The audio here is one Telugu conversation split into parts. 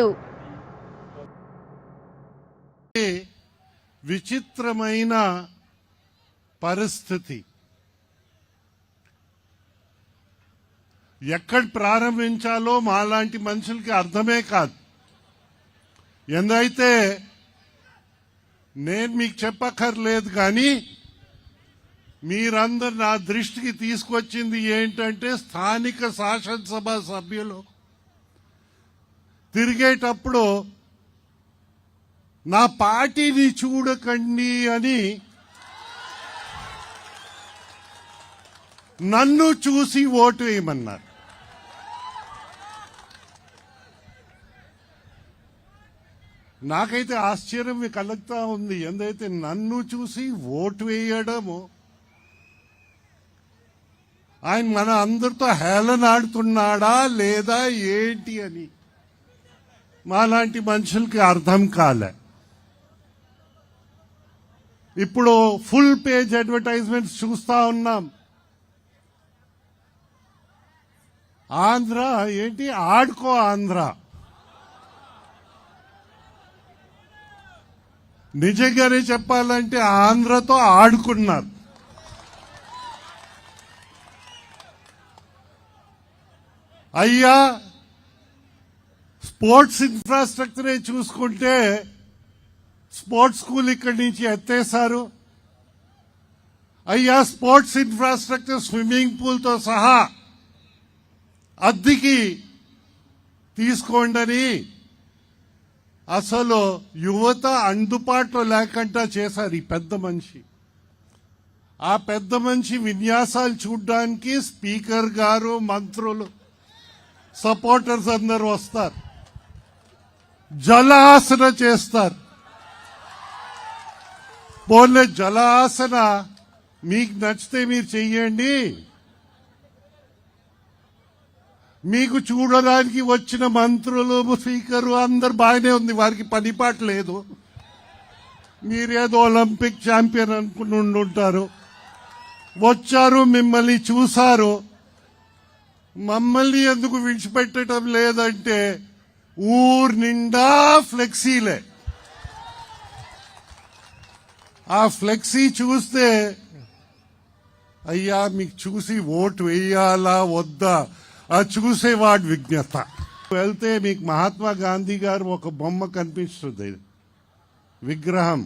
వాళ్ళు. విచిత్రమైన పరిస్థితి. ఎక్కడ ప్రారంభించాలో మాలాంటి మనుషులకి అర్థమే కాదు. ఎందైతే నేను మీకు చెప్పక్కర్లేదు కానీ మీరందరు నా దృష్టికి తీసుకొచ్చింది ఏంటంటే స్థానిక శాసనసభ సభ్యులు. తిరిగేటప్పుడు నా పార్టీని చూడకండి అని నన్ను చూసి ఓటు వేయమన్నారు. నాకైతే ఆశ్చర్యం కలుగుతా ఉంది. ఎందైతే నన్ను చూసి ఓటు వేయడము ఆయన మన అందరితో హేళనాడుతున్నాడా లేదా ఏంటి అని. మాలాంటి మనుషులకి అర్థం కాలే. ఇప్పుడు ఫుల్ పేజ్ అడ్వర్టైజ్మెంట్స్ చూస్తా ఉన్నాం. ఆంధ్ర ఏంటి? ఆడుకో ఆంధ్ర. నిజంగానే చెప్పాలంటే ఆంధ్రతో ఆడుకున్నారు. అయ్యా స్పోర్ట్స్ ఇన్ఫ్రాస్ట్రక్చరే చూసుకుంటే స్పోర్ట్స్ స్కూల్ ఇక్కడి నుంచి ఎత్తేశారు. అయ్యా స్పోర్ట్స్ ఇన్ఫ్రాస్ట్రక్చర్ స్విమ్మింగ్ పూల్తో సహా అద్దెకి తీసుకోండని అసలు యువత అందుబాటులో లేకుండా చేశారు ఈ పెద్ద మనిషి. ఆ పెద్ద మనిషి విన్యాసాలు చూడ్డానికి స్పీకర్ గారు మంత్రులు సపోర్టర్స్ అందరు వస్తారు. జలాసన చేస్తారు. పోలే జలాసన మీకు నచ్చితే మీరు చెయ్యండి. మీకు చూడడానికి వచ్చిన మంత్రులు స్పీకరు అందరు బాగానే ఉంది. వారికి పనిపాటు లేదు. మీరేదో ఒలింపిక్ ఛాంపియన్ అనుకుని ఉంటారు వచ్చారు మిమ్మల్ని చూశారు. మమ్మల్ని ఎందుకు విడిచిపెట్టడం లేదంటే ఊరు నిండా ఫ్లెక్సీలే ఆ ఫ్లెక్సీ చూస్తే అయ్యా మీకు చూసి ఓటు వేయాలా వద్దా ఆ చూసేవాడి విజ్ఞత వెళ్తే మీకు మహాత్మా గాంధీ గారు ఒక బొమ్మ కనిపిస్తుంది విగ్రహం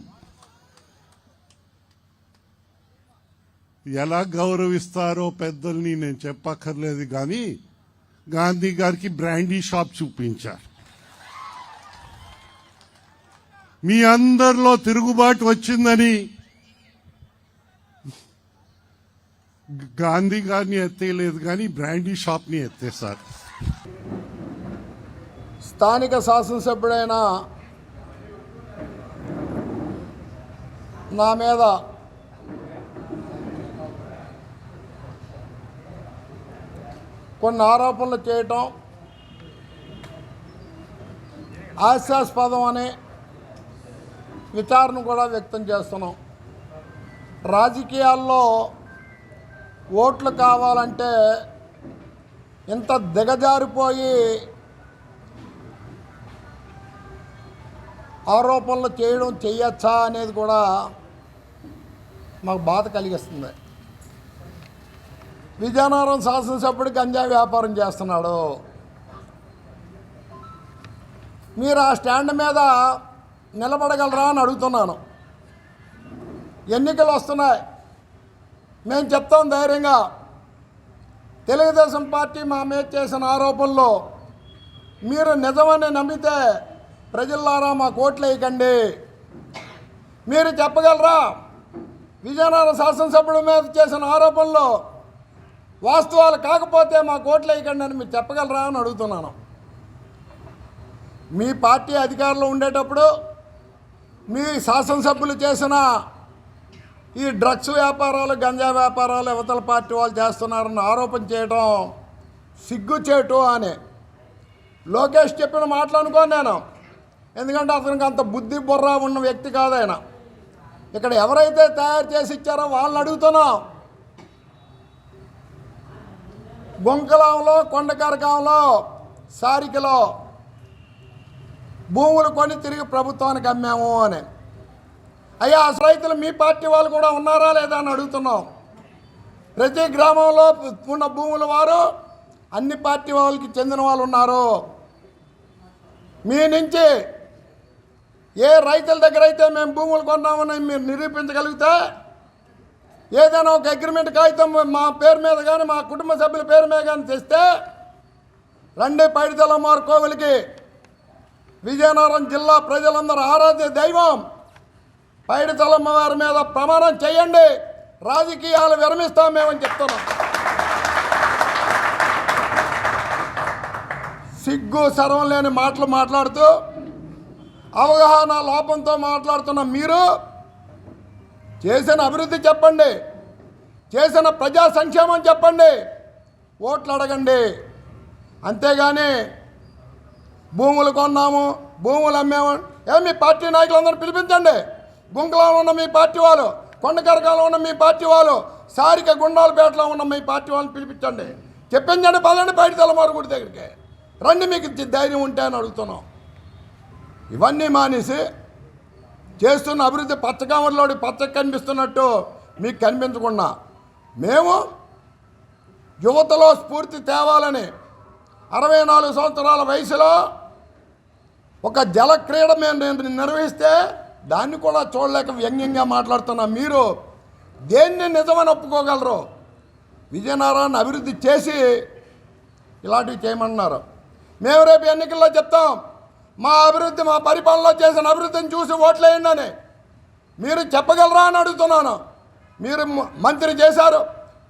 ఎలా గౌరవిస్తారో పెద్దల్ని నేను చెప్పక్కర్లేదు కానీ గాంధీ గారికి బ్రాండీ షాప్ చూపించారు మీ అందరిలో తిరుగుబాటు వచ్చిందని గాంధీ గారిని ఎత్తేయలేదు కానీ బ్రాండీ షాప్ని ఎత్తేసారు స్థానిక శాసనసభ్యుడైన నా మీద కొన్ని ఆరోపణలు చేయటం హాస్యాస్పదం అనే విచారణ కూడా వ్యక్తం చేస్తున్నాం. రాజకీయాల్లో ఓట్లు కావాలంటే ఇంత దిగజారిపోయి ఆరోపణలు చేయడం చేయొచ్చా అనేది కూడా మాకు బాధ కలిగిస్తుంది. విజయనగరం శాసనసభ్యుడు గంజా వ్యాపారం చేస్తున్నాడు. మీరు ఆ స్టాండ్ మీద నిలబడగలరా అని అడుగుతున్నాను. ఎన్నికలు వస్తున్నాయి. మేము చెప్తాం ధైర్యంగా. తెలుగుదేశం పార్టీ మా మీద చేసిన ఆరోపణలు మీరు నిజమని నమ్మితే ప్రజల్లారా మా కోట్లు వేయకండి. మీరు చెప్పగలరా? విజయనగరం శాసనసభ్యుడి మీద చేసిన ఆరోపణలు వాస్తవాలు కాకపోతే మా కోట్లు వేయకండి అని మీరు చెప్పగలరా అని అడుగుతున్నాను. మీ పార్టీ అధికారంలో ఉండేటప్పుడు మీ శాసనసభ్యులు చేసిన ఈ డ్రగ్స్ వ్యాపారాలు గంజా వ్యాపారాలు యువతల పార్టీ వాళ్ళు చేస్తున్నారని ఆరోపణ చేయడం సిగ్గుచేటు అని. లోకేష్ చెప్పిన మాటలు అనుకోను నేను. ఎందుకంటే అతనికి అంత బుద్ధి బుర్ర ఉన్న వ్యక్తి కాదు ఆయన. ఇక్కడ ఎవరైతే తయారు చేసి ఇచ్చారో వాళ్ళని అడుగుతున్నాం. గుంకలంలో కొండకరకంలో సారికలో భూములు కొని తిరిగి ప్రభుత్వానికి అమ్మాము అని. అయ్యా అసలు రైతులు మీ పార్టీ వాళ్ళు కూడా ఉన్నారా లేదా అని అడుగుతున్నాం. ప్రతి గ్రామంలో ఉన్న భూముల వారు అన్ని పార్టీ వాళ్ళకి చెందిన వాళ్ళు ఉన్నారు. మీ నుంచి ఏ రైతుల దగ్గర అయితే మేము భూములు కొన్నామని మీరు నిరూపించగలిగితే ఏదైనా ఒక అగ్రిమెంట్ కాగితం మా పేరు మీద కానీ మా కుటుంబ సభ్యుల పేరు మీద కానీ తెస్తే రండి పైడితలమ్మారు కోవిలికి విజయనగరం జిల్లా ప్రజలందరూ ఆరాధ్య దైవం. పైడి వారి మీద ప్రమాణం చేయండి. రాజకీయాలు విరమిస్తాం మేమని చెప్తున్నాం. సిగ్గు సర్వం లేని మాటలు మాట్లాడుతూ అవగాహన లోపంతో మాట్లాడుతున్న మీరు చేసిన అభివృద్ధి చెప్పండి. చేసిన ప్రజా సంక్షేమం చెప్పండి. ఓట్లు అడగండి. అంతేగాని భూములు కొన్నాము భూములు అమ్మాము. ఏ మీ పార్టీ నాయకులందరూ పిలిపించండి. గుంకలో ఉన్న మీ పార్టీ వాళ్ళు కొండకరకాలో ఉన్న మీ పార్టీ వాళ్ళు సారిక గుండాలపేటలో ఉన్న మీ పార్టీ వాళ్ళని పిలిపించండి. చెప్పించండి పదండి బయట తలమారుగుడి గుడి దగ్గరికి. రండి మీకు ధైర్యం ఉంటే అని అడుగుతున్నాం. ఇవన్నీ మానేసి చేస్తున్న అభివృద్ధి పచ్చకామర్లోడి పచ్చ కనిపిస్తున్నట్టు మీకు కనిపించకుండా మేము యువతలో స్ఫూర్తి తేవాలని అరవై నాలుగు సంవత్సరాల వయసులో ఒక జల క్రీడ మేము నిర్వహిస్తే దాన్ని కూడా చూడలేక వ్యంగ్యంగా మాట్లాడుతున్న మీరు దేన్ని నిజమని ఒప్పుకోగలరు? విజయనగరాన్ని అభివృద్ధి చేసి ఇలాంటివి చేయమన్నారు. మేము రేపు ఎన్నికల్లో చెప్తాం మా అభివృద్ధి మా పరిపాలనలో చేసిన అభివృద్ధిని చూసి ఓట్లేయండి అని మీరు చెప్పగలరా అని అడుగుతున్నాను. మీరు మంత్రి చేశారు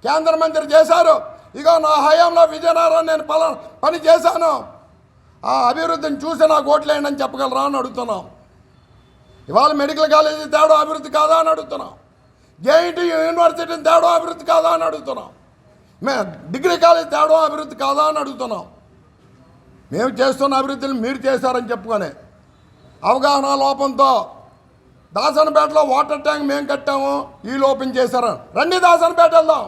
కేంద్ర మంత్రి చేశారు ఇక నా హయాంలో విజయనగరం నేను పల పని చేశాను. ఆ అభివృద్ధిని చూసి నాకు ఓట్లేయండి అని చెప్పగలరా అని అడుగుతున్నాం. ఇవాళ మెడికల్ కాలేజీ తేడా అభివృద్ధి కాదా అని అడుగుతున్నాం. జేఐటి యూనివర్సిటీని తేడా అభివృద్ధి కాదా అని అడుగుతున్నాం. మే డిగ్రీ కాలేజ్ తేడా అభివృద్ధి కాదా అని అడుగుతున్నాం. మేము చేస్తున్న అభివృద్ధిని మీరు చేశారని చెప్పుకొని అవగాహన లోపంతో దాసనపేటలో వాటర్ ట్యాంక్ మేము కట్టాము ఈ లోపం చేశారని రండి దాసనపేట వెళ్దాం.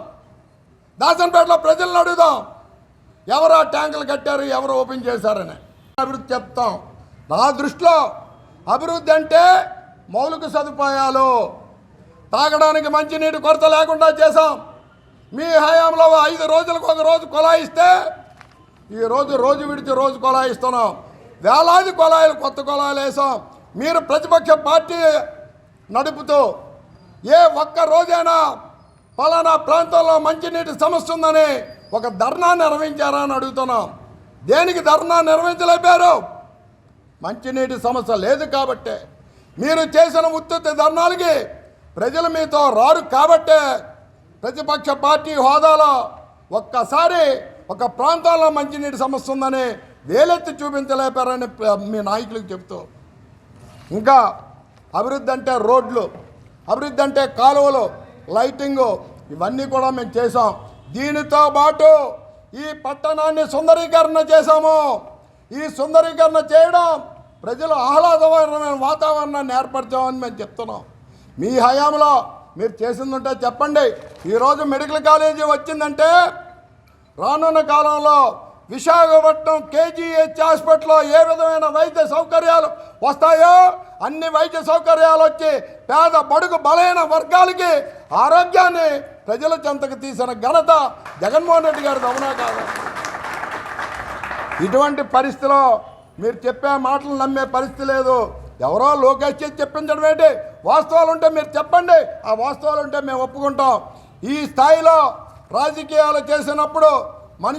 దాసనపేటలో ప్రజలను అడుగుదాం. ఎవరు ఆ ట్యాంకులు కట్టారు ఎవరు ఓపెన్ చేశారని. అభివృద్ధి చెప్తాం. నా దృష్టిలో అభివృద్ధి అంటే మౌలిక సదుపాయాలు. తాగడానికి మంచినీటి కొరత లేకుండా చేశాం. మీ హయాంలో ఐదు రోజులకు ఒక రోజు కొలాయిస్తే ఈరోజు రోజు రోజు విడిచి రోజు కొలాయిస్తున్నాం. వేలాది కొలాయిలు కొత్త కొలాయిలు వేసాం మీరు ప్రతిపక్ష పార్టీ నడుపుతూ ఏ ఒక్క రోజైనా పలానా ప్రాంతంలో మంచినీటి సమస్య ఉందని ఒక ధర్నా నిర్వహించారా అని అడుగుతున్నాం. దేనికి ధర్నా నిర్వహించలేపారు? మంచినీటి సమస్య లేదు కాబట్టే. మీరు చేసిన ఉత్పత్తి ధర్నాలకి ప్రజలు మీతో రారు కాబట్టే ప్రతిపక్ష పార్టీ హోదాలో ఒక్కసారి ఒక ప్రాంతాల్లో మంచినీటి సమస్య ఉందని వేలెత్తి చూపించలేపారని మీ నాయకులకు చెప్తూ. ఇంకా అభివృద్ధి అంటే రోడ్లు అభివృద్ధి అంటే కాలువలు లైటింగు ఇవన్నీ కూడా మేము చేసాం దీనితో పాటు ఈ పట్టణాన్ని సుందరీకరణ చేశాము. ఈ సుందరీకరణ చేయడం ప్రజలు ఆహ్లాదకరమైన వాతావరణాన్ని ఏర్పరచామని మేము చెప్తున్నాం. మీ హయాంలో మీరు చేసిందంటే చెప్పండి. ఈరోజు మెడికల్ కాలేజీ వచ్చిందంటే రానున్న కాలంలో విశాఖపట్నం కేజీహెచ్ హాస్పిటల్లో ఏ విధమైన వైద్య సౌకర్యాలు వస్తాయో అన్ని వైద్య సౌకర్యాలు వచ్చి పేద బడుగు బలైన వర్గాలకి ఆరోగ్యాన్ని ప్రజల చెంతకు తీసిన ఘనత జగన్మోహన్ రెడ్డి గారి అవునా కాదు? ఇటువంటి పరిస్థితిలో మీరు చెప్పే మాటలు నమ్మే పరిస్థితి లేదు. ఎవరో లోకేష్ చేసి చెప్పించడం ఏంటి? వాస్తవాలు ఉంటే మీరు చెప్పండి. ఆ వాస్తవాలు ఉంటే మేము ఒప్పుకుంటాం. ఈ స్థాయిలో రాజకీయాలు చేసినప్పుడు